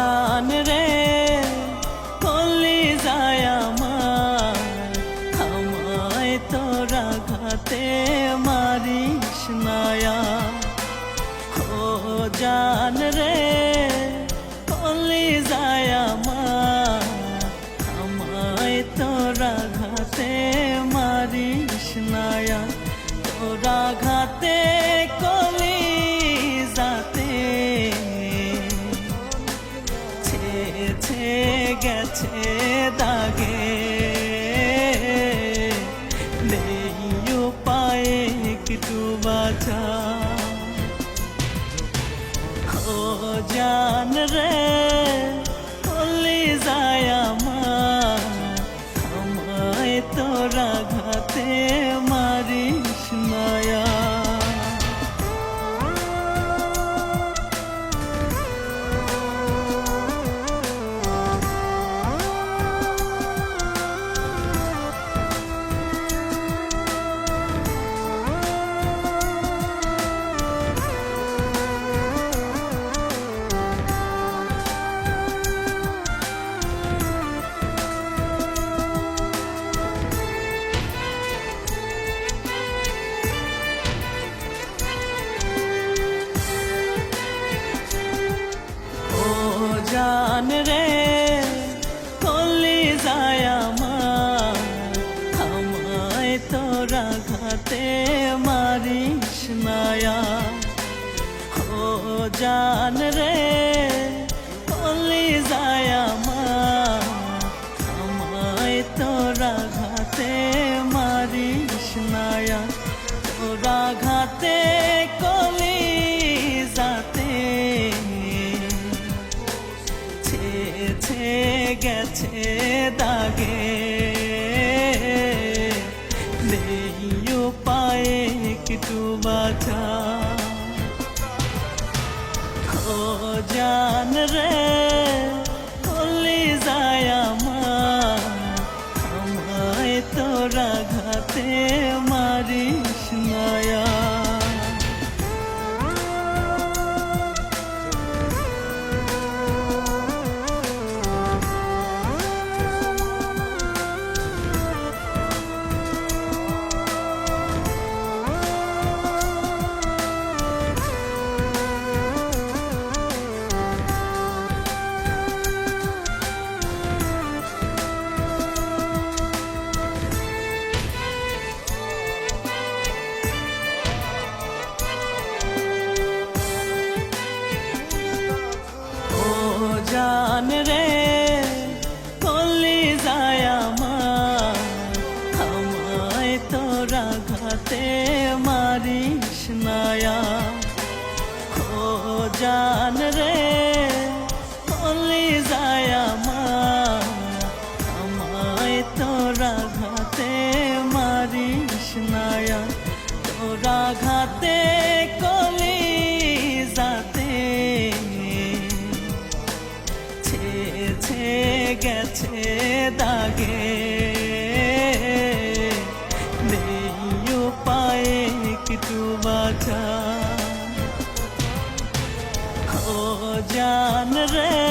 জান গেছে দাগে। নেই পায়ে একটু বাঁচা। ও জান রে কলি যায় আমার। আমায় তোরা ঘাতে জান রে কলি যায় আমার আমায় তোরা ঘাতে মারিস নায়া তোরা ঘাতে কলি যাতে ছে গেছে দাগে নেই উপায়ে একটু বাঁচা জান রে জান রে কলি যায় আমার আমায় তোরা ঘাতে মারিস নায়া তোরা ঘাতে কলি যাতে ছে গেছে দাগে নেই উপায়ে একটু বাঁচা জান রে